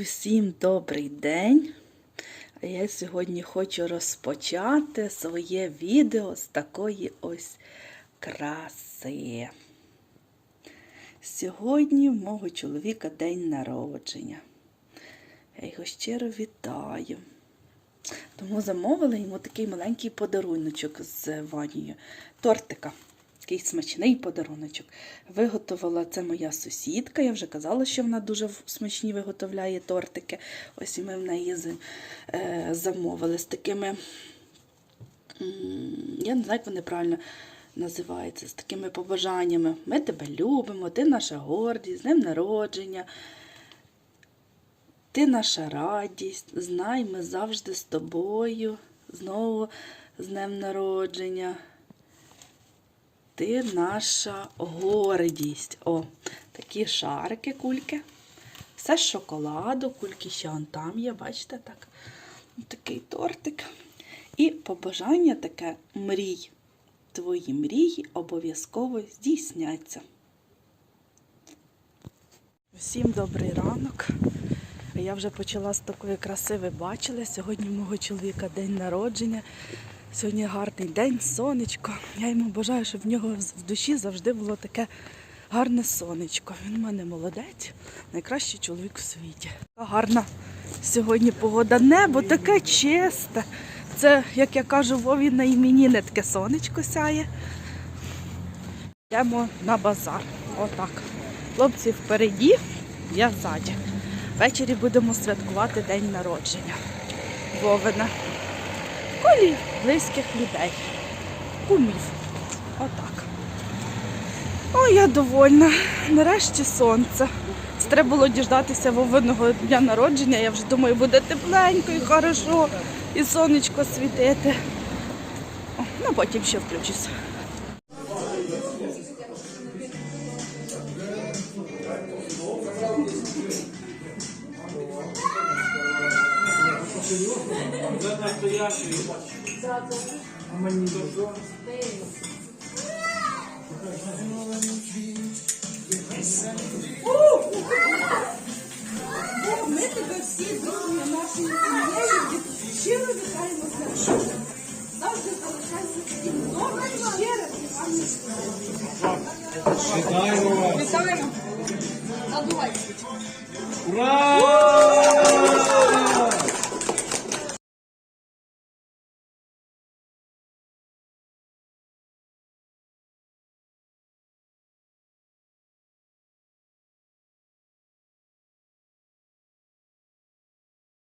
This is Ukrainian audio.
Усім добрий день! Я сьогодні хочу розпочати своє відео з такої ось краси. Сьогодні в мого чоловіка день народження. Я його щиро вітаю. Тому замовила йому такий маленький подаруночок з Ванією. Тортика. Такий смачний подаруночок. Виготовила це моя сусідка. Я вже казала, що вона дуже смачні виготовляє тортики. Ось і ми в неї е, замовили з такими. Я не знаю, як вони правильно називаються, з такими побажаннями. Ми тебе любимо, ти наша гордість, з днем народження. Ти наша радість, знай, ми завжди з тобою. Знову з днем народження. Ти наша гордість. О, такі шарики, кульки. Все з шоколаду, кульки ще он там є, бачите так? Такий тортик. І побажання таке мрій. Твої мрії обов'язково здійсняться. Всім добрий ранок. Я вже почала з такої краси, ви бачили. Сьогодні мого чоловіка день народження. Сьогодні гарний день, сонечко. Я йому бажаю, щоб в нього в душі завжди було таке гарне сонечко. Він в мене молодець, найкращий чоловік у світі. Гарна сьогодні погода. Небо таке чисте. Це, як я кажу, Вові на іменіни таке сонечко сяє. Йдемо на базар. Отак. Хлопці впереді, я ззаді. Ввечері будемо святкувати день народження. Вовина. Колі близьких людей. Кумів. Отак. О, я довольна. Нарешті сонце. Це Треба було діждатися вовинного дня народження. Я вже думаю, буде тепленько і хорошо, і сонечко світити. О, ну потім ще включусь. Ми тебе всі друзі нашої сім'єю щиро вітаємо з народженням. Завжди залишайся таким добрим, щирим і гарним Вітаємо вас! Вітаємо. Надувай. Ура!